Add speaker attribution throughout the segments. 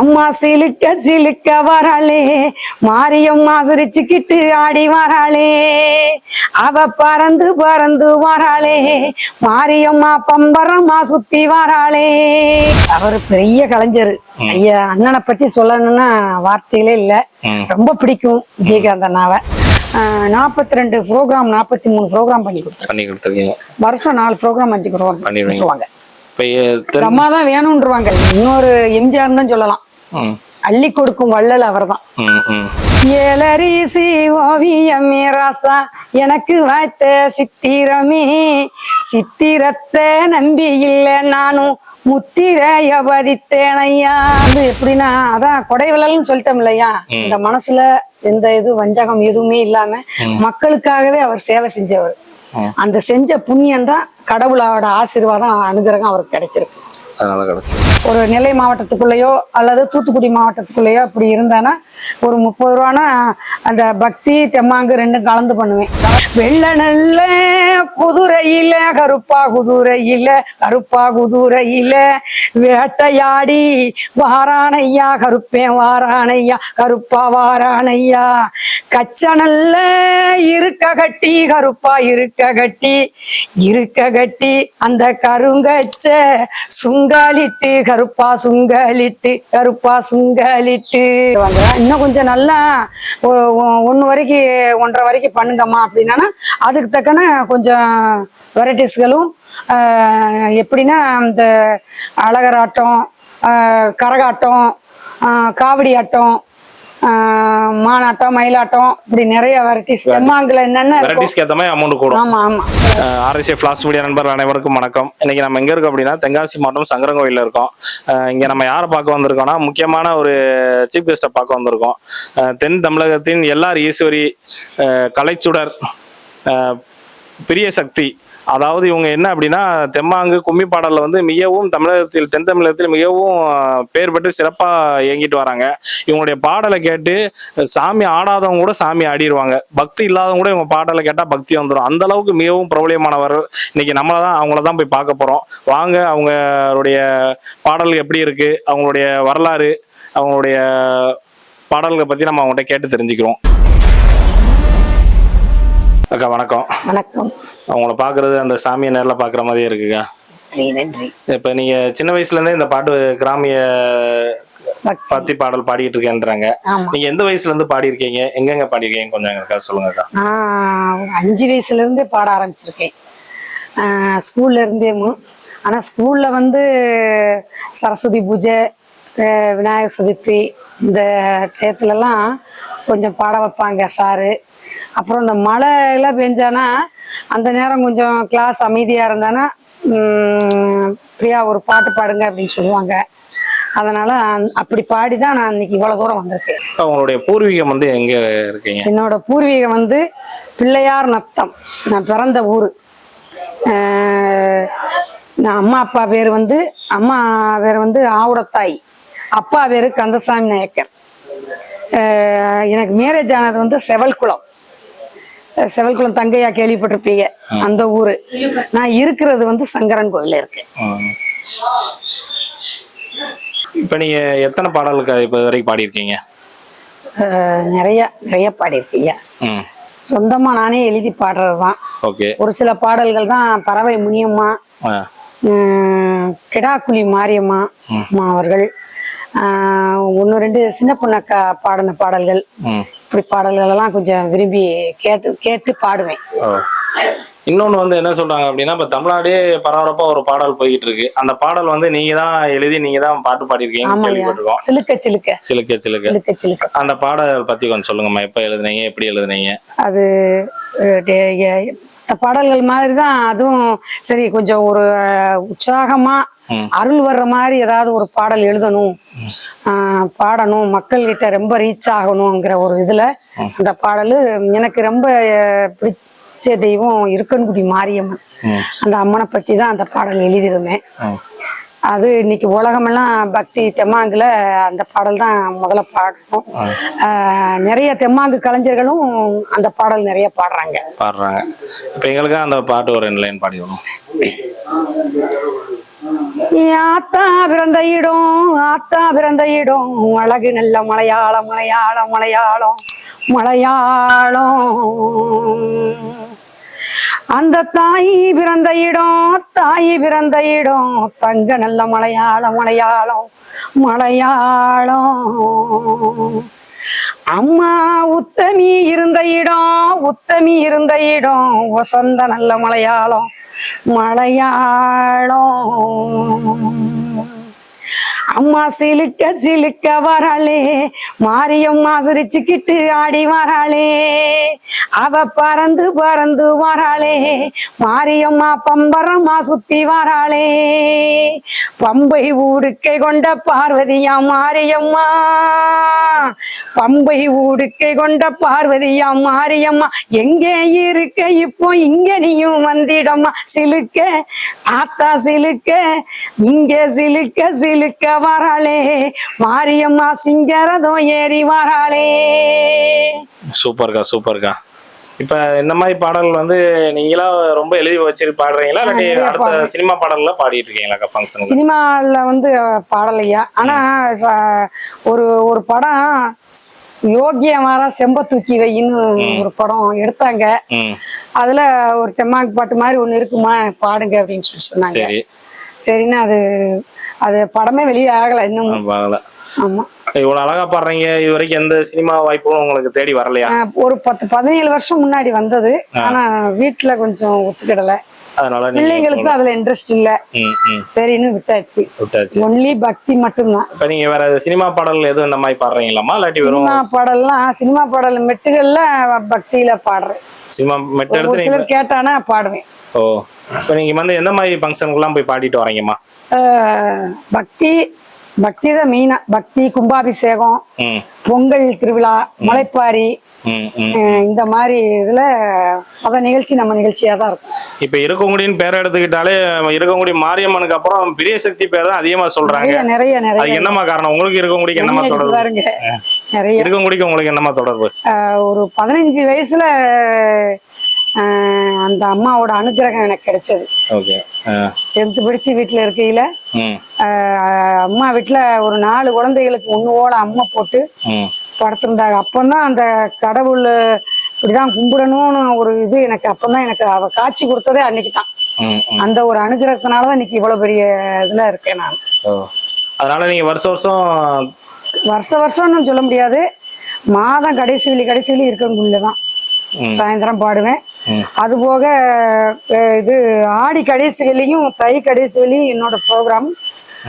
Speaker 1: அம்மா சிலுக்க சிலுக்க வராளே மாரியம்மா சிரிச்சுக்கிட்டு ஆடி வராளே. அவ பறந்து பறந்து வராளே மாரியம்மா பம்பரமா சுத்தி வராளே. அவர் பெரிய கலைஞர். ஐயா அண்ணனை பத்தி சொல்லணும்னா வார்த்தைகளே இல்ல. ரொம்ப பிடிக்கும் விஜயகாந்த் அண்ணாவை. நாற்பத்தி ரெண்டு ப்ரோக்ராம் நாற்பத்தி மூணு ப்ரோக்ராம் பண்ணி கொடுத்தாரு
Speaker 2: பண்ணி கொடுத்துருக்கீங்க.
Speaker 1: வருஷம் நாலு ப்ரோக்ராம் அஞ்சு ப்ரோக்ராம். பண்ணுவாங்க அம்மா தான் வேணும்ன்றவாங்க. இன்னொரு எம்ஜிஆர் தான் சொல்லலாம். அள்ளி கொடுக்கும் வள்ளல் அவர்தான். ஏலரிசி ஓவியமே ராசா எனக்கு வாய்த்த சித்திரமே. சித்திரத்தை நம்பி இல்ல நானும் முத்திரைய பதித்தேன் ஐயா. அது எப்படின்னா அதான் கொடை விழல்னு சொல்லிட்டோம் இல்லையா? இந்த மனசுல எந்த இது வஞ்சகம் எதுவுமே இல்லாம மக்களுக்காகவே அவர் சேவை செஞ்சவர். அந்த செஞ்ச புண்ணியம் தான் கடவுளோட ஆசீர்வாதம் அனுகிரகம் அவருக்கு கிடைச்சிருக்கு.
Speaker 2: அதனால கிடச்சி.
Speaker 1: ஒரு நெல்லை மாவட்டத்துக்குள்ளேயோ அல்லது தூத்துக்குடி மாவட்டத்துக்குள்ளேயோ அப்படி இருந்தேன்னா ஒரு முப்பது ரூபானா அந்த பக்தி தெம்மாங்கு ரெண்டும் கலந்து பண்ணுவேன். வெள்ள நல்ல குதிரையில கருப்பா குதிரையில கருப்பா குதிரையில வேட்டையாடி வாரானையா கருப்பேன் வாரானையா கருப்பா வாரானையா கச்ச நல்ல இருக்க கட்டி கருப்பா இருக்க கட்டி இருக்க கட்டி அந்த கருங்கச்ச சுங்காலிட்டு கருப்பா சுங்காலிட்டு கருப்பா சுங்காலிட்டு. இன்னும் கொஞ்சம் நல்லா ஒன்று வரைக்கும் ஒன்றரை வரைக்கும் பண்ணுங்கம்மா அப்படின்னா அதுக்கு தக்கன கொஞ்சம் வெரைட்டிஸ்களும் எப்படின்னா இந்த அழகராட்டம் கரகாட்டம் காவடி ஆட்டம் மானாட்டம் மயிலாட்டம் இப்படி நிறைய வெரைட்டிஸ் தெம்மாங்குல என்னென்ன
Speaker 2: வெரைட்டிஸ்க்கு ஏற்ற மாதிரி அமௌண்ட் கூடும்.
Speaker 1: ஆமா ஆமா.
Speaker 2: ஆர்எஸ்ஏ ஃபிளாஸ் மீடியா நண்பர் அனைவருக்கும் வணக்கம். இன்னைக்கு நம்ம எங்க இருக்கோம் அப்படின்னா தென்காசி மாவட்டம் சங்கரங்கோயில்ல இருக்கோம். இங்க நம்ம யாரை பார்க்க வந்திருக்கோம்னா முக்கியமான ஒரு சீஃப் கெஸ்ட்டை பார்க்க வந்திருக்கோம். தென் தமிழகத்தின் எல்லார் ஈஸ்வரி கலைச்சுடர் பிரிய சக்தி அதாவது இவங்க என்ன அப்படின்னா தெம்மாங்கு கும்மி பாடல்ல வந்து மிகவும் தமிழகத்தில் தென் தமிழகத்தில் மிகவும் பேர் பெற்று சிறப்பா இயங்கிட்டு வராங்க. இவங்களுடைய பாடலை கேட்டு சாமி ஆடாதவங்க கூட சாமி ஆடிடுவாங்க. பக்தி இல்லாதவங்க கூட இவங்க பாடலை கேட்டா பக்தி வந்துடும் அந்த அளவுக்கு மிகவும் பிரபலியமானவர் இன்னைக்கு நம்மள தான் அவங்கள தான் போய் பார்க்க போறோம். வாங்க அவங்களுடைய பாடல் எப்படி இருக்கு அவங்களுடைய வரலாறு அவங்களுடைய பாடல்களை பத்தி நம்ம அவங்கள்ட்ட கேட்டு தெரிஞ்சுக்கிறோம். அக்கா வணக்கம்.
Speaker 1: வணக்கம்.
Speaker 2: அவங்கள பாக்குறது அந்த சாமியை நேர்ல பாக்குற மாதிரியே இருக்குங்க
Speaker 1: நன்றி நன்றி.
Speaker 2: இப்ப நீங்க சின்ன வயசுல இருந்தே இந்த பாட்டு கிராமிய. பத்தி பாடல் பாடிட்டு இருக்கேன்றாங்க. நீங்க எந்த வயசுல இருந்து பாடியிருக்கீங்க? எங்கெங்க பாடியிருக்கீங்க கொஞ்சம் எனக்கு சொல்லுங்கக்கா
Speaker 1: அஞ்சு வயசுல இருந்தே பாட ஆரம்பிச்சிருக்கேன். ஸ்கூல்ல இருந்தே ஆனா ஸ்கூல்ல வந்து சரஸ்வதி பூஜை விநாயகர் சதுர்த்தி இந்த டயத்துலலாம் கொஞ்சம் பாட வைப்பாங்க சாரு. அப்புறம் இந்த மழை எல்லாம் பெஞ்சானா அந்த நேரம் கொஞ்சம் கிளாஸ் அமைதியா இருந்தானா பிரியா ஒரு பாட்டு பாடுங்க அப்படின்னு சொல்லுவாங்க. அதனால அப்படி பாடி தான் நான் இன்னைக்கு இவ்வளவு தூரம் வந்திருக்கேன்.
Speaker 2: உங்களுடைய பூர்வீகம் வந்து எங்க இருக்கீங்க?
Speaker 1: என்னோட பூர்வீகம் வந்து பிள்ளையார் நத்தம். நான் பிறந்த ஊர். நான் அம்மா அப்பா பேர் வந்து அம்மா பேர் வந்து ஆவுடத்தாய். அப்பா பேர் கந்தசாமி நாயக்கர். எனக்கு மேரேஜ் ஆனது வந்து செவல்குளம். செவல்குளம் தங்கையா கேள்விப்பட்டிருப்பீங்க. அந்த ஊரு. நான் இருக்கிறது வந்து சங்கரன் கோயில் இருக்கு.
Speaker 2: இப்ப நீங்க எத்தனை பாடலுக்கு இப்ப வரைக்கும் பாடியிருக்கீங்க?
Speaker 1: நிறைய நிறைய பாடியிருக்கீங்க. சொந்தமா நானே எழுதி பாடுறது தான்
Speaker 2: ஓகே.
Speaker 1: ஒரு சில பாடல்கள் தான் பறவை முனியம்மா கிடாக்குழி மாரியம்மா அம்மா அவர்கள் ஒன்று ரெண்டு சின்ன பொண்ணக்கா பாடின பாடல்கள். இப்படி பாடல்கள் எல்லாம் கொஞ்சம் விரும்பி கேட்டு கேட்டு பாடுவேன்.
Speaker 2: ஓ. இன்னொன்னு வந்து என்ன சொல்றாங்க அப்படின்னா இப்ப தமிழ்நாடே பரபரப்பா ஒரு பாடல் போய்கிட்டு இருக்கு அந்த பாடல் வந்து நீங்க தான் எழுதி நீங்க தான் பாட்டு பாடியிருக்கீங்க
Speaker 1: ஆமாய்யா.
Speaker 2: கேள்விப்பட்டிருக்கோம்.
Speaker 1: சிலுக்க சிலுக்க.
Speaker 2: சிலுக்க சிலுக்க.
Speaker 1: சிலுக்க
Speaker 2: அந்த பாடல் பத்தி கொஞ்சம் சொல்லுங்கம்மா. எப்ப எழுதுனீங்க எப்படி எழுதுனீங்க?
Speaker 1: அது பாடல்கள் மாதிரி தான் அதுவும் சரி கொஞ்சம் ஒரு உற்சாகமா. அருள் வர்ற மாதிரி ஏதாவது ஒரு பாடல் எழுதணும். பாடணும். மக்கள்கிட்ட ரொம்ப ரீச் ஆகணுங்கிற ஒரு இதுல அந்த பாடல் எனக்கு ரொம்ப பிடிச்ச தெய்வம் இருக்கன்குடி மாரியம்மன். அந்த அம்மனை பத்தி தான் அந்த பாடல் எழுதியிருந்தேன். அது இன்னைக்கு உலகமெல்லாம் பக்தி தெம்மாங்குல அந்த பாடல் தான் முதல்ல பாடணும் நிறைய தெம்மாங்கு கலைஞர்களும் அந்த பாடல் நிறைய பாடுறாங்க.
Speaker 2: பாடுறாங்க. இப்ப எங்களுக்கு அந்த பாட்டு ஒரு ரெண்டு லைன் பாடிடணும்
Speaker 1: ஆத்தா பிறந்த இடம் ஆத்தா பிறந்த இடம் அழகு நல்ல மலையாளம் மலையாளம் மலையாளம் மலையாளம். அந்த தாய் பிறந்த இடம் தாய் பிறந்த இடம் தங்க நல்ல மலையாளம் மலையாளம் மலையாளம். அம்மா உத்தமி இருந்த இடம் உத்தமி இருந்த இடம். வசந்த நல்ல மலையாளம் மலையாளம் அம்மா சிலுக்க சிலுக்க வராளே மாரியம்மா சிரிச்சுக்கிட்டு ஆடி வராளே. அவ பறந்து பறந்து வராளே மாரியம்மா பம்பரம்மா சுத்தி வராளே. பம்பை ஊடுக்கை கொண்ட பார்வதியா மாரியம்மா? பம்பை ஊடுக்கை கொண்ட பார்வதியா மாரியம்மா? எங்கே இருக்க இப்போ இங்க நீயும் வந்திடம்மா. சிலுக்க ஆத்தா சிலுக்க இங்க சிலுக்க சிலுக்க வராளே மாரியம்மா சிங்கரதம் ஏறி வராளே.
Speaker 2: சூப்பர்க்கா சூப்பர்க்கா. இப்ப இந்த மாதிரி பாடல் வந்து நீங்களா ரொம்ப எழுதி வச்சு பாடுறீங்களா? இல்லாட்டி அடுத்த. சினிமா பாடல்ல பாடிட்டு இருக்கீங்களா ஃபங்க்ஷன்
Speaker 1: சினிமாவில் வந்து பாடலையா ஆனா ஒரு ஒரு படம் யோகியமாரா செம்ப தூக்கி வையின்னு ஒரு படம் எடுத்தாங்க. அதுல ஒரு தெம்மாக்கு பாட்டு மாதிரி ஒண்ணு இருக்குமா? பாடுங்க அப்படின்னு சொல்லி சொன்னாங்க.
Speaker 2: சரி.
Speaker 1: சரின்னு அது அது படமே வெளியே ஆகல இன்னும்.
Speaker 2: பார்க்கல
Speaker 1: ஆமா.
Speaker 2: இவ்வளவு அழகா பாடுறீங்க. இது வரைக்கும் எந்த சினிமா வாய்ப்பும் உங்களுக்கு தேடி வரலையா?
Speaker 1: ஒரு பத்து பதினேழு வருஷம் முன்னாடி வந்தது. ஆனா வீட்டுல கொஞ்சம் ஒத்துக்கிடல.
Speaker 2: அதனால
Speaker 1: பிள்ளைங்களுக்கு அதுல இன்ட்ரெஸ்ட் இல்ல. சரின்னு விட்டாச்சு.
Speaker 2: விட்டாச்சு.
Speaker 1: ஒன்லி பக்தி மட்டும்தான்.
Speaker 2: இப்ப நீங்க வேற சினிமா பாடல் எதுவும் இந்த மாதிரி பாடுறீங்களாமா இல்லாட்டி வெறும்
Speaker 1: சினிமா பாடல்லாம் சினிமா பாடல் மெட்டுகள்ல பக்தியில பாடுறேன்.
Speaker 2: சினிமா மெட்ட எடுத்து
Speaker 1: கேட்டானா பாடுவேன்.
Speaker 2: ஓ. இப்ப நீங்க வந்து எந்த மாதிரி ஃபங்க்ஷனுக்குலாம் போய் பாடிட்டு வரீங்கம்மா?
Speaker 1: பக்தி பக்தி தான் மெயினா பக்தி கும்பாபிஷேகம் பொங்கல் திருவிழா மலைப்பாரி இந்த மாதிரி இதுல மத நிகழ்ச்சி நம்ம நிகழ்ச்சியா தான் இருக்கும்
Speaker 2: இப்ப இருக்கங்குடின்னு பேர் எடுத்துக்கிட்டாலே இருக்கங்குடி மாரியம்மனுக்கு அப்புறம் பெரிய சக்தி பேர் தான் அதிகமா சொல்றாங்க
Speaker 1: நிறைய நிறைய
Speaker 2: அது என்னமா காரணம் உங்களுக்கு இருக்கங்குடிக்கு என்னமா
Speaker 1: நிறைய
Speaker 2: தொடர்பு
Speaker 1: பாருங்க நிறைய
Speaker 2: இருக்கங்குடிக்கு உங்களுக்கு என்னமா தொடர்பு
Speaker 1: ஒரு பதினஞ்சு வயசுல அந்த அம்மாவோட அனுக்கிரகம் எனக்கு கிடைச்சது.
Speaker 2: ஓகே.
Speaker 1: டென்த்து படிச்சு வீட்டுல இருக்கையில அம்மா வீட்டுல ஒரு நாலு குழந்தைகளுக்கு ஒண்ணுவோட அம்மா போட்டு படுத்திருந்தாங்க. அப்பந்தான் அந்த கடவுள் இப்படிதான் கும்பிடணும்னு ஒரு இது எனக்கு அப்பந்தான் எனக்கு அவ காட்சி கொடுத்ததே அன்னைக்கு தான். அந்த ஒரு அனுகிரகத்தினாலதான் இன்னைக்கு இவ்வளவு பெரிய இதுல இருக்கேன் நான்.
Speaker 2: அதனால நீங்க வருஷம் வருஷம்
Speaker 1: வருஷ வருஷம்னு சொல்ல முடியாது. மாதம் கடைசி வெள்ளி கடைசி வெள்ளி இருக்கவங்கள தான். சாயந்தரம் பாடுவேன். அது போக இது ஆடி கடைசி வெள்ளியும் தை கடைசி வெள்ளியும் என்னோட ப்ரோக்ராம்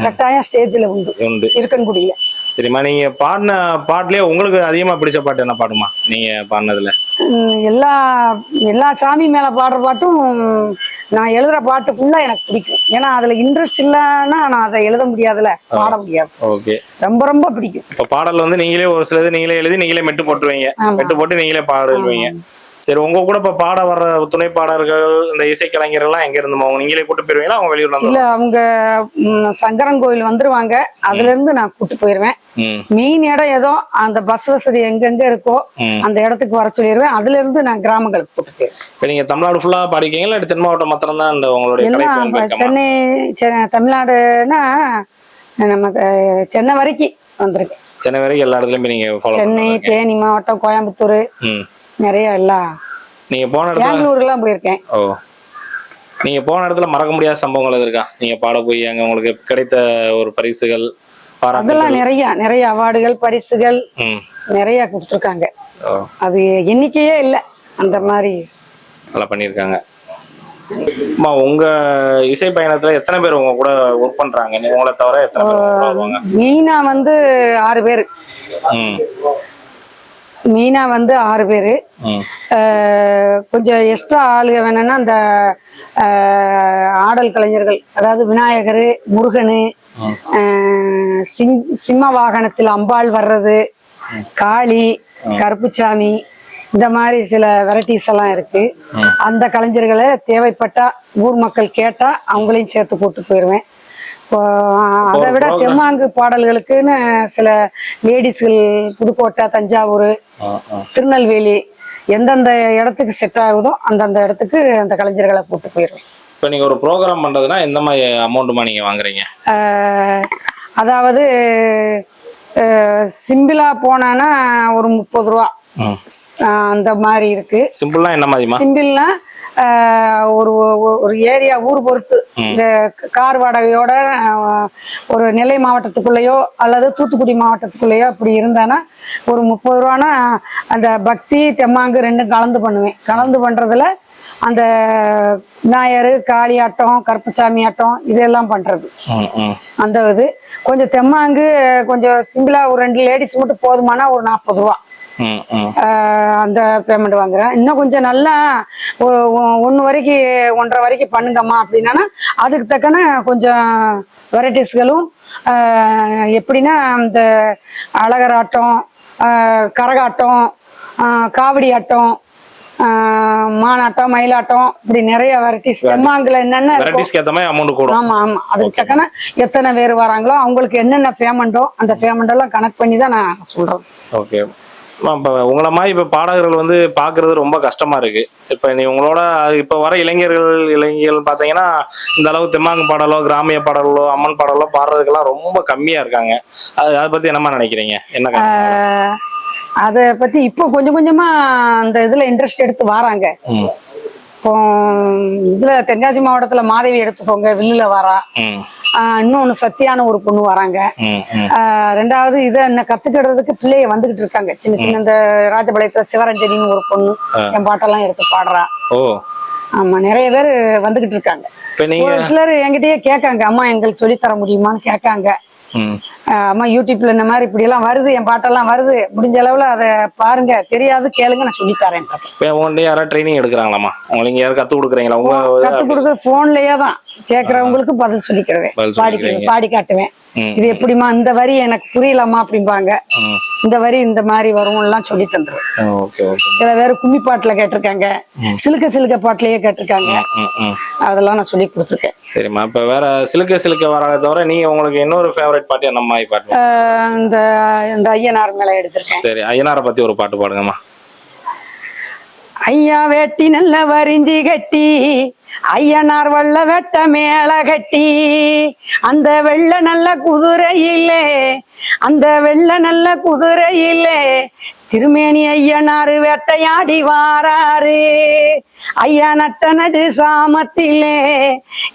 Speaker 1: கட்டாயம் ஸ்டேஜ்ல உண்டு.
Speaker 2: உண்டு.
Speaker 1: இருக்கன்குடியில.
Speaker 2: சரிம்மா நீங்க பாடின பாட்டுலயே உங்களுக்கு அதிகமா பிடிச்ச பாட்டு என்ன பாடுமா? நீங்க பாடினதுல.
Speaker 1: எல்லா எல்லா சாமி மேல பாடுற பாட்டும் நான் எழுதுற பாட்டு ஃபுல்லா எனக்கு பிடிக்கும். ஏன்னா அதுல இன்ட்ரெஸ்ட் இல்லைன்னா நான் அதை எழுத முடியாதுல. பாட முடியாது.
Speaker 2: ஓகே.
Speaker 1: ரொம்ப ரொம்ப பிடிக்கும்.
Speaker 2: இப்ப பாடல் வந்து நீங்களே ஒரு சிலது நீங்களே எழுதி நீங்களே மெட்டு போட்டுருவீங்க. மெட்டு போட்டு நீங்களே பாடுவீங்க சரி உங்க கூட இப்ப பாட வர்ற துணை பாடகர்கள் இந்த இசைக்கலைஞர்கள் எல்லாம் எங்க இருந்து அவங்க நீங்களே கூட்டு போயிருவீங்களா? அவங்க வெளியூர்ல
Speaker 1: இல்ல அவங்க சங்கரன் கோயில் வந்துருவாங்க. அதுல இருந்து நான் கூட்டு போயிருவேன். மெயின் இடம் ஏதோ அந்த பஸ் வசதி எங்கெங்க இருக்கோ. அந்த இடத்துக்கு வர சொல்லிடுவேன் அதுல இருந்து நான் கிராமங்களுக்கு கூட்டு போயிருவேன்.
Speaker 2: இப்ப நீங்க தமிழ்நாடு ஃபுல்லா பாடிக்கீங்களா இல்ல தென் மாவட்டம் மாத்திரம் தான் இந்த உங்களுடைய
Speaker 1: சென்னை செ- தமிழ்நாடுனா நம்ம சென்னை வரைக்கும் வந்திருக்கேன்.
Speaker 2: சென்னை வரைக்கும் எல்லா இடத்துலயும் நீங்க
Speaker 1: சென்னை தேனி மாவட்டம் கோயம்புத்தூர். நிறைய எல்லாம்
Speaker 2: நீங்க போன இடத்துல
Speaker 1: பெங்களூர்லாம் போயிருக்கேன்.
Speaker 2: ஓ. நீங்க போன இடத்துல மறக்க முடியாத சம்பவங்கள் எது இருக்கா? நீங்க பாட போய் அங்க உங்களுக்கு கிடைத்த ஒரு பரிசுகள்
Speaker 1: அதெல்லாம் நிறைய நிறைய அவார்டுகள் பரிசுகள் நிறைய கொடுத்துருக்காங்க. அது எண்ணிக்கையே இல்லை. அந்த மாதிரி.
Speaker 2: நல்லா பண்ணியிருக்காங்க. அம்மா உங்க இசை பயணத்துல எத்தனை பேர் உங்க கூட ஒர்க் பண்றாங்க? உங்களை தவிர எத்தனை பேர்
Speaker 1: மீனா வந்து ஆறு பேர். மீனா வந்து ஆறு பேர். கொஞ்சம் எக்ஸ்ட்ரா ஆளுக வேணும்னா அந்த ஆடல் கலைஞர்கள் அதாவது விநாயகர் முருகன் சிங் சிம்ம வாகனத்தில் அம்பாள் வர்றது காளி கருப்புச்சாமி இந்த மாதிரி சில வெரைட்டிஸ் எல்லாம் இருக்கு. அந்த கலைஞர்களை தேவைப்பட்டா ஊர் மக்கள் கேட்டா அவங்களையும் சேர்த்து கூட்டு போயிருவேன். இப்போ, அதை விட தெம்மாங்கு பாடல்களுக்குன்னு சில லேடிஸ்கள் புதுக்கோட்டை தஞ்சாவூர். திருநெல்வேலி எந்தெந்த இடத்துக்கு செட் ஆகுதோ அந்தந்த இடத்துக்கு அந்த கலைஞர்களை கூட்டு போயிடுவேன்
Speaker 2: இப்போ நீங்க ஒரு ப்ரோக்ராம் பண்றதுன்னா எந்த மாதிரி அமௌண்ட்டுமா நீங்க வாங்குறீங்க?
Speaker 1: அதாவது சிம்பிளா போனான்னா ஒரு முப்பது ரூபா. அந்த மாதிரி இருக்கு.
Speaker 2: சிம்பிள்னா என்ன மாதிரிமா
Speaker 1: சிம்பிள்னா ஒரு ஒரு ஏரியா ஊர் பொறுத்து. இந்த கார் வாடகையோட ஒரு நெல்லை மாவட்டத்துக்குள்ளேயோ அல்லது தூத்துக்குடி மாவட்டத்துக்குள்ளேயோ அப்படி இருந்தானா ஒரு முப்பது ரூபானா அந்த பக்தி தெம்மாங்கு ரெண்டும் கலந்து பண்ணுவேன். கலந்து பண்றதுல அந்த விநாயகர் காளி ஆட்டம் கருப்பசாமி ஆட்டம் இதெல்லாம் பண்றது.
Speaker 2: ம்.
Speaker 1: அந்த இது. கொஞ்சம் தெம்மாங்கு கொஞ்சம் சிம்பிளா ஒரு ரெண்டு லேடிஸ் மட்டும் போதுமானா ஒரு நாற்பது ரூபா. அந்த பேமெண்ட் வாங்குறேன். இன்னும் கொஞ்சம் நல்லா ஒரு ஒன்று வரைக்கும் ஒன்றரை வரைக்கும் பண்ணுங்கம்மா அப்படின்னா அதுக்கு தக்கன கொஞ்சம் வெரைட்டிஸ்களும் எப்படின்னா இந்த அழகராட்டம் ஆஹ் கரகாட்டம் காவடி ஆட்டம் மானாட்டம் மயிலாட்டம் இப்படி நிறைய வெரைட்டிஸ் தெம்மாங்குல என்னென்ன
Speaker 2: அமௌண்ட் கூடும்.
Speaker 1: ஆமா ஆமா. அதுக்கு தக்கன எத்தனை பேர் வராங்களோ அவங்களுக்கு என்னென்ன பேமெண்ட்டோ அந்த பேமெண்ட் எல்லாம் கனெக்ட் பண்ணி தான் நான் சொல்றேன்.
Speaker 2: ஓகே இப்போ உங்களை மாதிரி இப்போ பாடகர்கள் வந்து பார்க்கறது ரொம்ப கஷ்டமா இருக்கு. இப்போ நீ உங்களோட இப்போ வர இளைஞர்கள் இளைஞர்கள் பார்த்தீங்கன்னா இந்த அளவு தெம்மாங்கு பாடலோ கிராமிய பாடலோ அம்மன் பாடலோ பாடுறதுக்கெல்லாம் ரொம்ப கம்மியா இருக்காங்க. அது அதை பத்தி என்னமா நினைக்கிறீங்க? என்ன
Speaker 1: அத பத்தி இப்போ கொஞ்சம் கொஞ்சமா அந்த இதுல இன்ட்ரெஸ்ட் எடுத்து வராங்க. இப்போ இதுல தென்காசி மாவட்டத்துல மாதவி எடுத்துக்கோங்க வில்லுல வரா. இன்னொன்னு சத்தியான ஒரு பொண்ணு வராங்க. ரெண்டாவது இதை என்ன கத்துக்கிறதுக்கு பிள்ளைய வந்துகிட்டு இருக்காங்க. சின்ன சின்ன இந்த ராஜபாளையத்துல சிவரஞ்சனின்னு ஒரு பொண்ணு என் பாட்டெல்லாம் எடுத்து பாடுறா. ஆமா நிறைய பேர் வந்துகிட்டு இருக்காங்க. ஒரு சிலர் என்கிட்டயே கேட்காங்க அம்மா எங்களுக்கு சொல்லித் தர முடியுமான்னு கேட்காங்க. அம்மா யூடியூப்ல இந்த மாதிரி இப்படி எல்லாம் வருது என் பாட்டெல்லாம் வருது முடிஞ்ச அளவுல அதை பாருங்க தெரியாது கேளுங்க நான் சொல்லி தரேன்
Speaker 2: இப்போ உங்கள்கிட்ட யாராவது ட்ரைனிங் எடுக்கிறாங்களாம்மா? உங்களுக்கு யாரும் கற்றுக் கொடுக்குறீங்களா? உங்க
Speaker 1: கத்து கொடுக்க போன்லயே தான். கேக்குறவங்களுக்கு பதில் சொல்லிக்கிடுவேன்
Speaker 2: பதில்
Speaker 1: பாடி. பாடி காட்டுவேன். இது எப்படிம்மா இந்த வரி எனக்கு புரியலம்மா அப்படிம்பாங்க. இந்த வரி இந்த மாதிரி வரும் எல்லாம் சொல்லி தந்துருவேன். சில பேர் கும்மி பாட்டுல கேட்டிருக்காங்க. சிலுக்க சிலுக்க பாட்டுலயே கேட்டிருக்காங்க. அதெல்லாம் நான் சொல்லி கொடுத்துருக்கேன்.
Speaker 2: சரிம்மா இப்போ வேற சிலுக்க சிலுக்க வராத தவிர நீங்க உங்களுக்கு இன்னொரு ஃபேவரட் பாட்டு என்ன மாதிரி பாட்டு?
Speaker 1: இந்த இந்த ஐயனார் மேல எடுத்திருக்கேன்.
Speaker 2: சரி ஐயனாரை பத்தி ஒரு பாட்டு பாடுங்கம்மா.
Speaker 1: ஐயா வேட்டி நல்ல வரிஞ்சி கட்டி ஐயனார் வள்ள வெட்ட மேல கட்டி. அந்த வெள்ள நல்ல குதிரையிலே அந்த வெள்ள நல்ல குதிரையிலே திருமேனி ஐயனாரு வேட்டையாடி வாராரு. ஐயா நட்ட நடு சாமத்திலே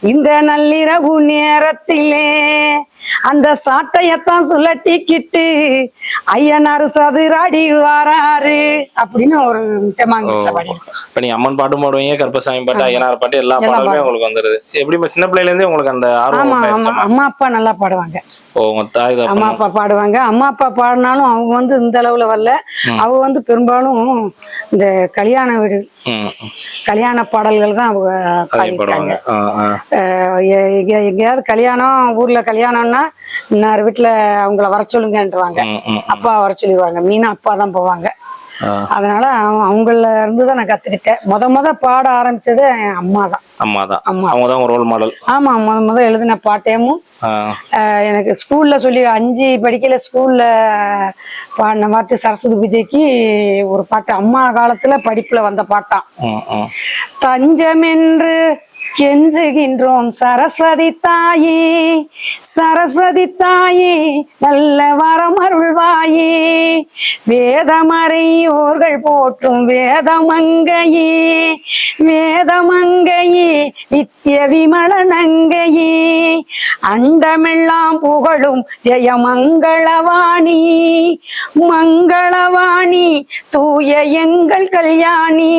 Speaker 1: இந்த நள்ளிரவு நேரத்திலே அந்த சாட்டையத்தான் சுழட்டிக்கிட்டு ஐயனாரு சதுராடி வாராரு அப்படின்னு ஒரு தெமாங்கத்துல பாடியிருக்கேன்
Speaker 2: இப்போ நீங்க அம்மன் பாட்டும் பாடுவீங்க கருப்பசாமி பாட்டு ஐயனார் பாட்டு எல்லா பாடலுமே. உங்களுக்கு வந்துருது. எப்படி சின்ன பிள்ளையில இருந்தே உங்களுக்கு அந்த ஆர்வம்
Speaker 1: அம்மா அப்பா நல்லா பாடுவாங்க. அம்மா அப்பா பாடுவாங்க. அம்மா அப்பா பாடினாலும் அவங்க வந்து இந்த அளவுல வரல. அவங்க வந்து பெரும்பாலும் இந்த கல்யாண வீடு கல்யாண பாடல்கள் தான் அவங்க எங்க- எங்கேயாவது கல்யாணம் ஊர்ல கல்யாணம்னா இன்னார் வீட்டுல அவங்கள வர சொல்லுங்கன்றவாங்க. அப்பா வர சொல்லிடுவாங்க. மீனா அப்பா தான் போவாங்க. அதனால அவங்க- அவங்கள இருந்து தான் நான் கத்துக்கிட்டேன். முத முத பாட ஆரம்பிச்சது என் அம்மா தான்.
Speaker 2: அம்மா தான்.
Speaker 1: அம்மா.
Speaker 2: அவங்க தான் ஒரு ரோல் மாடல்
Speaker 1: ஆமா முத முத எழுதின பாட்டையமும் ஆஹ் எனக்கு ஸ்கூல்ல சொல்லி அஞ்சு படிக்கல ஸ்கூல்ல பாடின பாட்டு சரஸ்வதி பூஜைக்கு ஒரு பாட்டு. அம்மா காலத்துல படிப்புல வந்த பாட்டாம். தஞ்சம் என்று கெஞ்சுகின்றோம் சரஸ்வதி தாயே சரஸ்வதி தாயே நல்ல வரமருள்வாயே வேதமறையோர்கள் போற்றும் வேதமங்கையே வேதமங்கையே நித்திய விமலனங்கையே அண்டமெல்லாம் புகழும் ஜெயமங்களவாணி மங்களவாணி தூய எங்கள் கல்யாணி.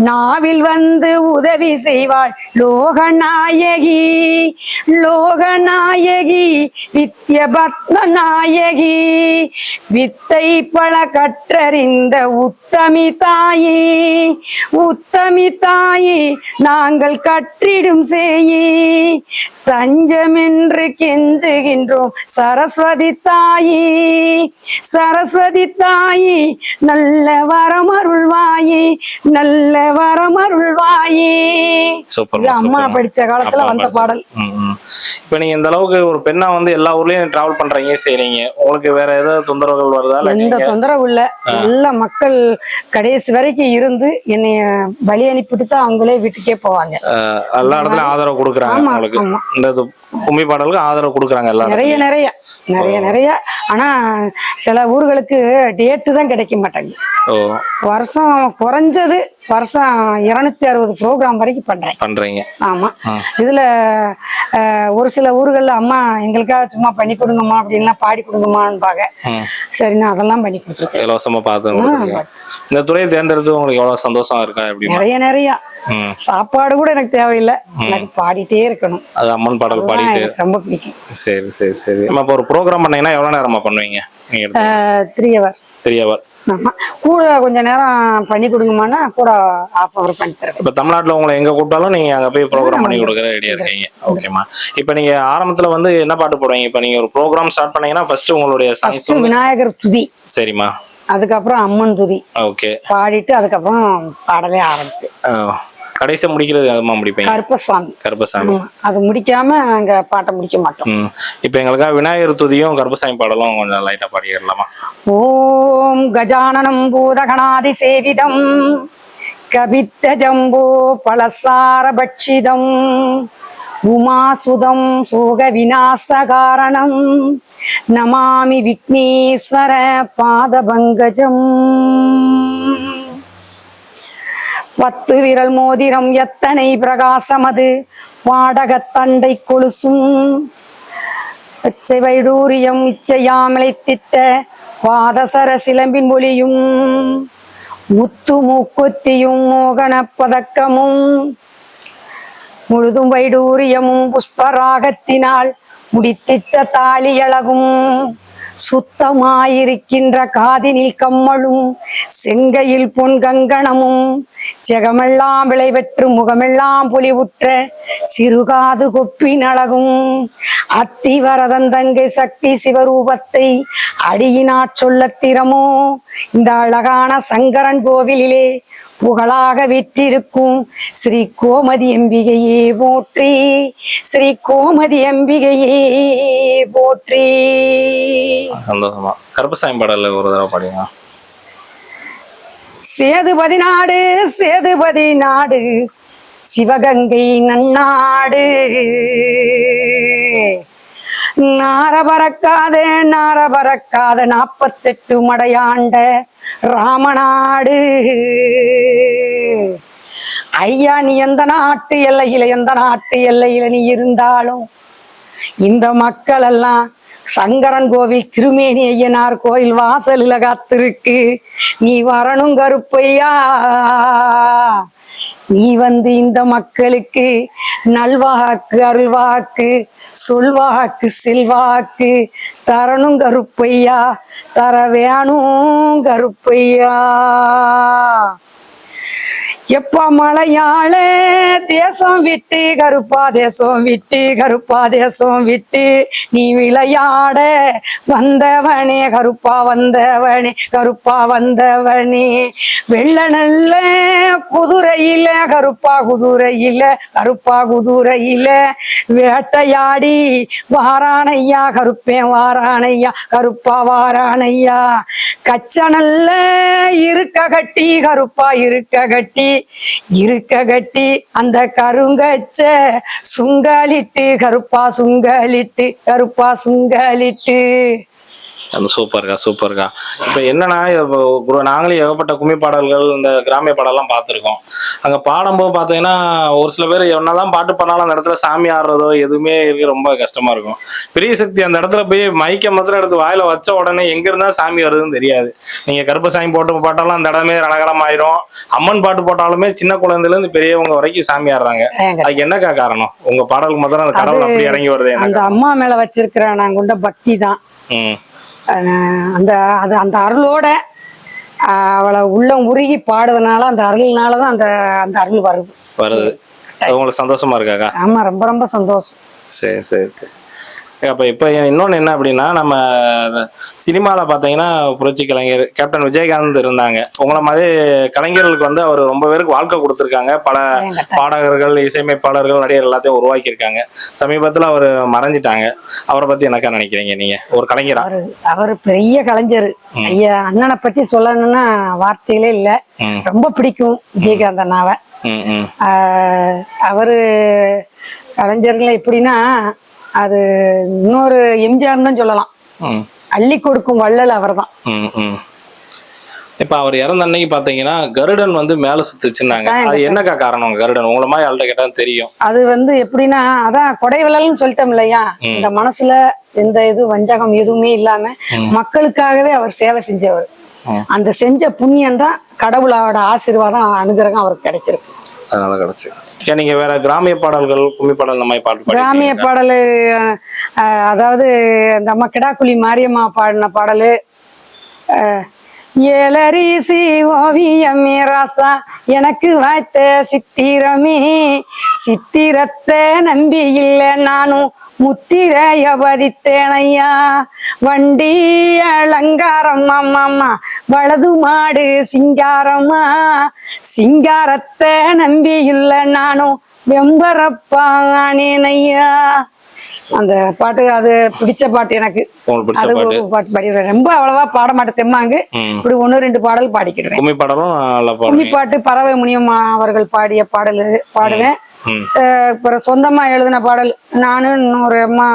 Speaker 1: நாவில் வந்து உதவி செய்வாள் லோகநாயகி லோகநாயகி வித்ய பத்மநாயகி வித்தை பல கற்றறிந்த உத்தமி தாயி உத்தமி தாயி நாங்கள் கற்றிடும் செய்யி தஞ்சமென்று கெஞ்சுகின்றோம். சரஸ்வதி தாயே சரஸ்வதி தாயே நல்ல வரமருள்வாயே நல்ல வரமருள்வாயே அம்மா படிச்ச காலத்துல வந்த பாடல்.
Speaker 2: இப்போ நீங்க இந்த அளவுக்கு ஒரு பெண்ணா வந்து எல்லா ஊர்லயும் டிராவல் பண்றீங்க செய்றீங்க. உங்களுக்கு வேற ஏதாவது தொந்தரவுகள் வருதா?
Speaker 1: எந்த
Speaker 2: நீங்க
Speaker 1: தொந்தரவும் இல்ல. நல்ல மக்கள் கடைசி வரைக்கும் இருந்து என்னைய பலி அனுப்பிட்டு தான் அவங்களே வீட்டுக்கே போவாங்க.
Speaker 2: எல்லா இடத்துலயும் ஆதரவு கொடுக்குறாங்க
Speaker 1: ஆமா,
Speaker 2: உங்களுக்கு
Speaker 1: ஆமா.
Speaker 2: இந்த இது கும்மி பாடலுக்கு ஆதரவு கொடுக்குறாங்க எல்லாரும்
Speaker 1: நிறைய நிறைய நிறைய நிறைய. ஆனா சில ஊர்களுக்கு டேட்டு தான் கிடைக்க மாட்டேங்குது
Speaker 2: ஓ.
Speaker 1: வருஷம் குறைஞ்சது வருஷம் இருநூத்தி அறுபது ப்ரோக்ராம் வரைக்கும் பண்றேன்.
Speaker 2: பண்றீங்க.
Speaker 1: ஆமா. இதுல ஒரு சில ஊர்கள்ல அம்மா எங்களுக்காக சும்மா பண்ணி கொடுங்கம்மா அப்படின்லாம் பாடி
Speaker 2: ம்.
Speaker 1: சரி நான் அதெல்லாம் பண்ணி கொடுத்துருக்கேன்.
Speaker 2: இலவசமா பார்த்து. இந்த துறையை தேர்ந்தெடுத்து உங்களுக்கு எவ்வளவு சந்தோஷம் இருக்கா எப்படி
Speaker 1: நிறைய நிறைய. சாப்பாடு கூட எனக்கு தேவையில்லை. எனக்கு பாடிட்டே இருக்கணும்.
Speaker 2: அது அம்மன் பாடல்
Speaker 1: அதுதான்
Speaker 2: பாடிட்டு.
Speaker 1: ரொம்ப பிடிக்கும்.
Speaker 2: சரி சரி சரி. நம்ம இப்போ ஒரு ப்ரோக்ராம் பண்ணீங்கன்னா எவ்வளவு நேரமா பண்ணுவீங்க?
Speaker 1: த்ரீ ஹவர்
Speaker 2: த்ரீ ஹவர்
Speaker 1: கூட கொஞ்ச நேரம் பண்ணி கொடுங்கம்மான்னா கூட ஆஃப் ஹவர் பண்ணி தருவேன்
Speaker 2: இப்ப தமிழ்நாட்டுல உங்களை எங்க கூப்பிட்டாலும் நீங்க அங்க போய் ப்ரோக்ராம் பண்ணி கொடுக்குற ரெடியா இருக்கீங்க. ஓகேமா இப்ப நீங்க ஆரம்பத்துல வந்து என்ன பாட்டு போடுவீங்க? இப்ப நீங்க ஒரு ப்ரோக்ராம் ஸ்டார்ட் பண்ணீங்கன்னா ஃபர்ஸ்ட் உங்களுடைய சாங்ஸ்
Speaker 1: ஃபர்ஸ்ட் விநாயகர் துதி.
Speaker 2: சரிம்மா.
Speaker 1: அதுக்கப்புறம் அம்மன் துதி.
Speaker 2: ஓகே
Speaker 1: பாடிட்டு அதுக்கப்புறம் பாடலே ஆரம்பிச்சு
Speaker 2: கடைசி முடிக்கிறது அதுமா முடிப்பீங்க?
Speaker 1: கருப்பசாமி.
Speaker 2: கருப்பசாமி.
Speaker 1: அது முடிக்காம நாங்க பாட்டை முடிக்க மாட்டோம்.
Speaker 2: இப்போ எங்களுக்காக விநாயகர் துதியும் கருப்பசாமி பாடலும் கொஞ்சம் லைட்டா பாடிடலாமா?
Speaker 1: ஓம் கஜானனம் பூதகணாதி சேவிதம் கபித்த ஜம்போ பலசாரபட்சிதம் உமாசுதம் சோக விநாசகாரணம் நமாமி விக்னேஸ்வர பாதபங்கஜம். பத்து விரல் மோதிரம் எத்தனை பிரகாசமது? வாடகத் தண்டை கொலுசும். பச்சை வைடூரியம் இச்சையாமலை திட்ட பாதசர சிலம்பின் ஒளியும். முத்து மூக்குத்தியும் மோகன பதக்கமும். முழுதும் வைடூரியமும் புஷ்பராகத்தினால் முடித்திட்ட தாலியழகும் சுத்தமாயிருக்கின்ற காதினில் கம்மலும் செங்கையில் பொன் கங்கணமும் ஜெகமெல்லாம் விளைவெற்று முகமெல்லாம் பொலிவுற்ற சிறுகாது கொப்பின் அழகும் அத்திவரதன் தங்கை சக்தி சிவரூபத்தை அடியினாற் சொல்லத் திறமோ? இந்த அழகான சங்கரன் கோவிலிலே புகழாக விற்றிருக்கும் ஸ்ரீ கோமதி அம்பிகையே போற்றி. ஸ்ரீ கோமதி அம்பிகையே போற்றி.
Speaker 2: சந்தோஷமா. கருப்பசாமி பாடல ஒரு தடவை பாடிங்க
Speaker 1: சேதுபதி நாடு சேதுபதி நாடு சிவகங்கை நன்னாடு. நார பறக்காத நார நாப்பத்தெட்டு மடையாண்ட ராமநாடு. ஐயா நீ எந்த நாட்டு எல்லையில எந்த நாட்டு எல்லையில நீ இருந்தாலும் இந்த மக்கள் எல்லாம் சங்கரன் கோவில் திருமேனி ஐயனார் கோயில் வாசலில் காத்திருக்கு. நீ வரணும் கருப்பையா. நீ வந்து இந்த மக்களுக்கு நல்வாக்கு அருள்வாக்கு சொல்வாக்கு செல்வாக்கு தரணும் கருப்பையா. தர வேணும் கருப்பையா. எப்ப மலையாளே தேசம் விட்டு கருப்பா தேசம் விட்டு கருப்பா தேசம் விட்டு நீ விளையாட வந்தவனே கருப்பா வந்தவனே கருப்பா வந்தவனே. வெள்ள நல்ல குதிரையில கருப்பா குதிரையில கருப்பா குதிரையில வேட்டையாடி வாரானையா கருப்பேன் வாரானையா கருப்பா வாரானையா கச்ச நல்ல இருக்க கட்டி கருப்பா இருக்க கட்டி இருக்க கட்டி அந்த கருங்கச்ச சுங்காலிட்டு கருப்பா சுங்காலிட்டு கருப்பா சுங்காலிட்டு.
Speaker 2: அந்த சூப்பர்க்கா சூப்பர்க்கா இப்போ என்னன்னா இப்போ ஒரு நாங்களே ஏகப்பட்ட கும்மி பாடல்கள் இந்த கிராமிய பாடல்லாம் பார்த்துருக்கோம். அங்கே பாடும்போது பார்த்தீங்கன்னா ஒரு சில பேர் என்னதான் பாட்டு பண்ணாலும் அந்த இடத்துல சாமி ஆடுறதோ எதுவுமே இருக்கு ரொம்ப கஷ்டமா இருக்கும். பெரிய சக்தி அந்த இடத்துல போய் மைக்க மாத்திரம் எடுத்து வாயில வச்ச உடனே எங்க இருந்தா சாமி வருதுன்னு தெரியாது. நீங்க கருப்பசாமி போட்டு பாட்டாலும் அந்த இடமே ரணகலம் ஆயிரும். அம்மன் பாட்டு போட்டாலுமே சின்ன குழந்தையில இருந்து பெரியவங்க வரைக்கும் சாமி ஆடுறாங்க. அதுக்கு என்னக்கா காரணம்? உங்க பாடலுக்கு மாத்திரம் அந்த கடவுள் அப்படி இறங்கி வருது
Speaker 1: அந்த அம்மா மேல வச்சிருக்கிற நான் கொண்ட பக்தி தான். அந்த அது அந்த அருளோட அவளை உள்ளம் உருகி பாடுறதுனால அந்த அருள்னால தான் அந்த அந்த அருள் வருது.
Speaker 2: வருது. உங்களுக்கு சந்தோஷமா இருக்காக்கா?
Speaker 1: ஆமா ரொம்ப ரொம்ப சந்தோஷம்.
Speaker 2: சரி சரி சரி. அப்போ இப்போ இன்னொன்று என்ன அப்படின்னா நம்ம சினிமாவில் பார்த்தீங்கன்னா புரட்சி கலைஞர் கேப்டன் விஜயகாந்த் இருந்தாங்க. உங்களை மாதிரி கலைஞர்களுக்கு வந்து அவர் ரொம்ப பேருக்கு வாழ்க்கை கொடுத்துருக்காங்க. பல பாடகர்கள் இசையமைப்பாளர்கள் நடிகர் எல்லாத்தையும் உருவாக்கியிருக்காங்க. சமீபத்தில் அவர் மறைஞ்சிட்டாங்க. அவரை பற்றி என்னக்கா நினைக்கிறீங்க நீங்கள் ஒரு கலைஞரா?
Speaker 1: அவரு அவரு பெரிய கலைஞர். ஐயா அண்ணனை பத்தி சொல்லணும்னா வார்த்தைகளே இல்ல. ரொம்ப பிடிக்கும் விஜயகாந்த் அண்ணாவை. அவரு கலைஞர்கள் எப்படின்னா அது இன்னொரு எம்ஜிஆர் தான் சொல்லலாம். அள்ளி கொடுக்கும் வள்ளல் அவர்தான்.
Speaker 2: ம் ம். இப்ப அவர் இறந்த அன்னைக்கு பாத்தீங்கன்னா கருடன் வந்து மேல சுத்துச்சுன்னாங்க. அது என்னக்கா காரணம் கருடன்? உங்களை மாதிரி ஆள்கிட்ட கேட்டா தெரியும்.
Speaker 1: அது வந்து எப்படின்னா அதான் கொடை விழல்னு சொல்லிட்டோம் இல்லையா? இந்த மனசுல எந்த இது வஞ்சகம் எதுவுமே இல்லாம மக்களுக்காகவே அவர் சேவை செஞ்சவர். அந்த செஞ்ச புண்ணியம் தான் கடவுளோட ஆசீர்வாதம் அனுகிரகம் அவருக்கு கிடைச்சிருக்கு.
Speaker 2: அதனால கிடைச்சு ஏன் நீங்க வேற கிராமிய பாடல்கள் கும்மி பாடல் நம்ம பாட்டு
Speaker 1: கிராமிய
Speaker 2: பாடல்
Speaker 1: பாடலு அஹ், அதாவது இந்த அம்மா கிடாக்குழி மாரியம்மா பாடின பாடலு அஹ், ஏலரிசி ஓவியம் ராசா எனக்கு வாய்த்த சித்திரமே சித்திரத்தை நம்பி இல்லை நானும் முத்திரைய பதித்தேனையா வண்டி அலங்காரம் அம்மா வலது மாடு சிங்காரமா சிங்காரத்தை நம்பி இல்லை நானும் வெம்பரப்பானேனையா. அந்த பாட்டு அது பிடிச்ச பாட்டு எனக்கு. அது
Speaker 2: பாட்டு?
Speaker 1: ஒரு பாட்டு பாடிடுவேன் ரொம்ப அவ்வளவா பாட மாட்டேன். தெம்மாங்கு. இப்படி ஒண்ணு ரெண்டு பாடல் பாடிக்கிடுவேன்.
Speaker 2: கும்மி பாடலும் நல்லா
Speaker 1: கும்மி பாட்டு பறவை முனியம்மா அவர்கள் பாடிய பாடல் பாடுவேன். அப்புறம் சொந்தமா எழுதின பாடல் நானும் இன்னொரு அம்மா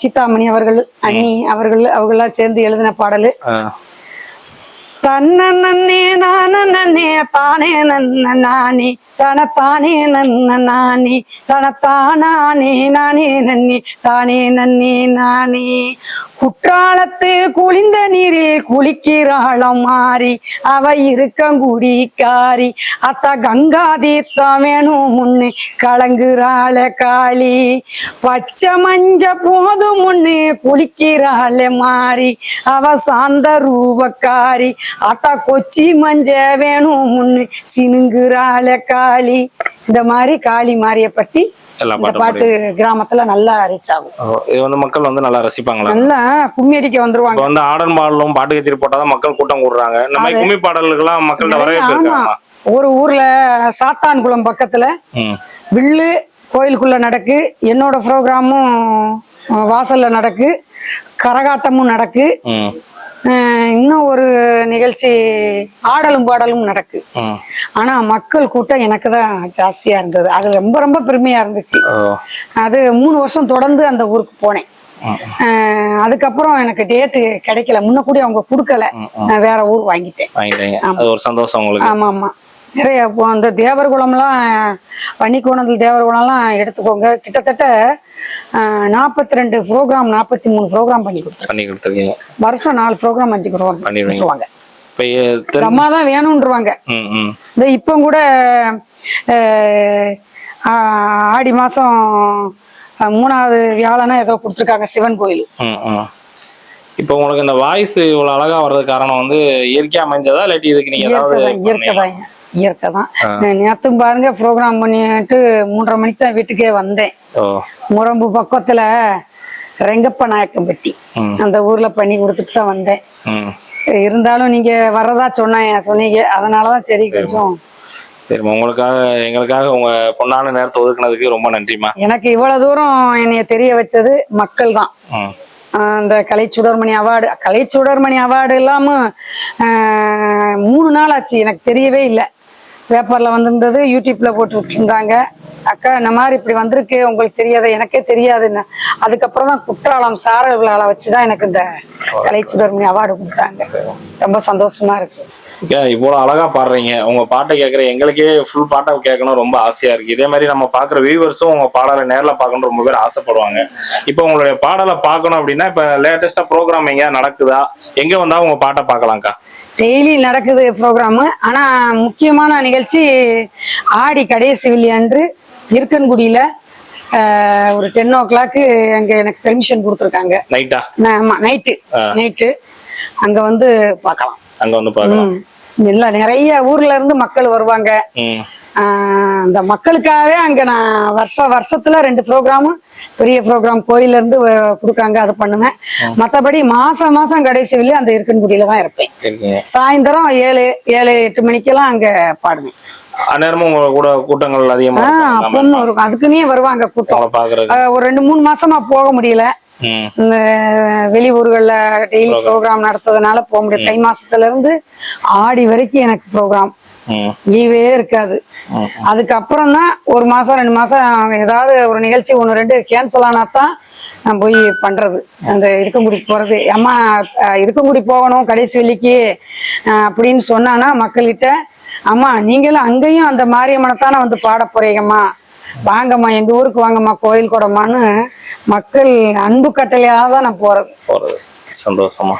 Speaker 1: சீதாமணி அவர்கள் அண்ணி அவர்கள் அவங்களாம் சேர்ந்து எழுதின பாடல். தன்ன நன்னே நான நன்னே தானே நன்ன நானே தனத்தானே நன்ன நானே தனத்தானே நானே நன்னே தானே நன்னே நானே. குற்றாலத்து குளிந்த நீரில் குளிக்கிறாளம் மாறி அவ இருக்கங்குடிக்காரி அத்த கங்கா தீர்த்தம் வேணும் முன்னு கலங்குறாள காளி. பச்சை மஞ்ச போதும் முன்னு குளிக்கிறாள மாறி அவ சாந்த ரூபக்காரி அத்தா கொச்சி மஞ்ச வேணும் முன்னு சினுங்குறாள காளி. இந்த மாதிரி காளி மாரிய பத்தி இந்த பாட்டு கிராமத்துல நல்லா ரீச் ஆகும்.
Speaker 2: இது வந்து மக்கள் வந்து நல்லா ரசிப்பாங்களா?
Speaker 1: நல்லா கும்மி அடிக்க வந்துருவாங்க
Speaker 2: வந்து ஆடன் பாடலும் பாட்டு கச்சேரி போட்டாதான் மக்கள் கூட்டம் கூடுறாங்க. மாதிரி கும்மி பாடல்களுக்கெல்லாம் மக்கள்கிட்ட வரவேற்பு
Speaker 1: ஒரு ஊர்ல சாத்தான்குளம் பக்கத்துல வில்லு கோயிலுக்குள்ள நடக்கு என்னோட ப்ரோக்ராமும் வாசல்ல நடக்கு கரகாட்டமும் நடக்கு. இன்னும் ஒரு நிகழ்ச்சி ஆடலும் பாடலும் நடக்கு. ஆனா மக்கள் கூட்டம் எனக்கு தான் ஜாஸ்தியா இருந்தது. அது ரொம்ப ரொம்ப பெருமையா இருந்துச்சு. அது மூணு வருஷம் தொடர்ந்து அந்த ஊருக்கு போனேன். அதுக்கப்புறம் எனக்கு டேட்டு கிடைக்கல. முன்ன கூட அவங்க கொடுக்கல. நான் வேற ஊர் வாங்கிட்டேன். ஆமா ஆமா. நிறைய இப்போ அந்த தேவர்குளம்லாம் பன்னிக்கோணத்தில் தேவர்குளம்லாம் எடுத்துக்கோங்க. கிட்டத்தட்ட நாற்பத்தி ரெண்டு ப்ரோக்ராம் நாற்பத்தி மூணு ப்ரோக்ராம் பண்ணி
Speaker 2: கொடுத்துருக்கீங்க.
Speaker 1: வருஷம் நாலு ப்ரோக்ராம் அஞ்சு
Speaker 2: தென்-
Speaker 1: அம்மா தான் வேணும்ன்றவாங்க. இந்த இப்போ கூட ஆடி மாசம் அஹ், மூணாவது வியாழனா ஏதோ கொடுத்துருக்காங்க சிவன் கோயில்.
Speaker 2: இப்போ உங்களுக்கு இந்த வாய்ஸ் இவ்வளவு அழகா வர்றதுக்கு காரணம் வந்து இயற்கையா அமைஞ்சதா இல்லாட்டி இதுக்கு நீங்க ஏதாவது
Speaker 1: இயற்கை தான் நேத்தும் பாருங்க ப்ரோக்ராம் பண்ணிட்டு மூன்றரை மணிக்கு தான் வீட்டுக்கே வந்தேன். முரம்பு பக்கத்துல ரெங்கப்ப நாயக்கம்பட்டி. அந்த ஊர்ல பண்ணி கொடுத்துட்டு தான் வந்தேன். இருந்தாலும் நீங்க வர்றதா சொன்னேன் சொன்னீங்க. அதனாலதான் சரி கொஞ்சம்
Speaker 2: சரிம்மா உங்களுக்காக எங்களுக்காக உங்க பொண்ணான நேரத்தை ஒதுக்குனதுக்கு ரொம்ப நன்றிம்மா.
Speaker 1: எனக்கு இவ்வளவு தூரம் என்னைய தெரிய வச்சது மக்கள் தான் அந்த கலை சுடர்மணி அவார்டு கலை சுடர்மணி அவார்டு இல்லாம மூணு நாள் ஆச்சு எனக்கு தெரியவே இல்லை. பேப்பர்ல வந்திருந்தது யூடியூப்ல போட்டு விட்டுருந்தாங்க அக்கா இந்த மாதிரி இப்படி வந்திருக்கு உங்களுக்கு தெரியாத எனக்கே தெரியாதுன்னு. அதுக்கப்புறம் தான் குற்றாலம் சாரல் வச்சு வச்சுதான் எனக்கு இந்த கலை அவார்டு கொடுத்தாங்க. ரொம்ப சந்தோஷமா இருக்கு.
Speaker 2: இவ்வளவு இவ்வளோ அழகா பாடுறீங்க. உங்க பாட்டை கேட்குற எங்களுக்கே ஃபுல் பாட்டை கேட்கணும் ரொம்ப ஆசையா இருக்கு. இதே மாதிரி நம்ம பாக்குற வியூவர்ஸும் உங்க பாடலை நேர்ல பார்க்கணும் ரொம்ப பேர் ஆசைப்படுவாங்க. இப்போ உங்களுடைய பாடலை பார்க்கணும் அப்படின்னா இப்போ லேட்டஸ்டா ப்ரோக்ராம் எங்கேயா நடக்குதா? எங்க வந்தா உங்க பாட்டை பார்க்கலாம்க்கா.
Speaker 1: டெய்லி நடக்குது ப்ரோக்ராமு ஆனா முக்கியமான நிகழ்ச்சி ஆடி கடைசி வெள்ளி அன்று இருக்கன்குடியில ஒரு டென் ஓ கிளாக்கு அங்க எனக்கு பெர்மிஷன் கொடுத்துருக்காங்க.
Speaker 2: நைட்டா
Speaker 1: நைட்டு நைட்டு அங்க வந்து பார்க்கலாம்.
Speaker 2: அங்க வந்து பார்க்கலாம்.
Speaker 1: ம். இல்ல நிறைய ஊர்ல இருந்து மக்கள் வருவாங்க. அந்த மக்களுக்காகவே அங்க நான் வருஷ வருஷத்துல ரெண்டு ப்ரோக்ராமும் பெரிய ப்ரோக்ராம் கோயில்ல இருந்து கொடுக்காங்க அதை பண்ணுவேன். மத்தபடி மாசம் மாசம் கடைசி வெளியே அந்த இருக்கன்குடியில தான் இருப்பேன். சாயந்தரம் ஏழு ஏழு எட்டு மணிக்கெல்லாம் அங்க பாடுவேன்.
Speaker 2: அந்நேரமும் உங்க கூட கூட்டங்கள் அதிகமா இருக்கும்.
Speaker 1: அதுக்குன்னே வருவாங்க கூட்டம். ஒரு ரெண்டு மூணு மாசமா போக முடியல. இந்த வெளியூர்கள்ல டெய்லி ப்ரோக்ராம் நடத்ததுனால போக முடியும் தை மாசத்துல இருந்து ஆடி வரைக்கும் எனக்கு ப்ரோக்ராம் லீவே இருக்காது. அதுக்கப்புறம் தான் ஒரு மாசம் ரெண்டு மாசம் ஏதாவது ஒரு நிகழ்ச்சி ஒன்று ரெண்டு கேன்சல் ஆனா தான் நான் போய் பண்றது. அந்த இருக்கங்குடி போறது. அம்மா இருக்கங்குடி போகணும் கடைசி வெள்ளிக்கு அப்படின்னு சொன்னானா மக்கள்கிட்ட அம்மா நீங்களும் அங்கேயும் அந்த மாரியம்மனை தானே வந்து பாட போறீங்கம்மா. வாங்கம்மா எங்க ஊருக்கு வாங்கம்மா கோயில் கூடமான்னு மக்கள் அன்பு கட்டளையாக தான் நான் போறது.
Speaker 2: போறது. சந்தோஷமா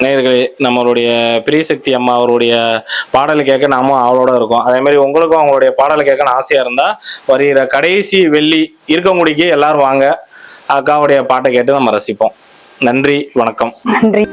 Speaker 2: நேர்களே நம்மளுடைய பிரியசக்தி அம்மா அவருடைய பாடல் கேட்க நாமும் அவளோட இருக்கோம். அதே மாதிரி உங்களுக்கும் அவங்களுடைய பாடல் கேட்கணும் ஆசையா இருந்தா வருகிற கடைசி வெள்ளி இருக்கங்குடிக்கு எல்லாரும் வாங்க அக்காவுடைய பாட்டை கேட்டு நம்ம ரசிப்போம். நன்றி வணக்கம்.
Speaker 1: நன்றி.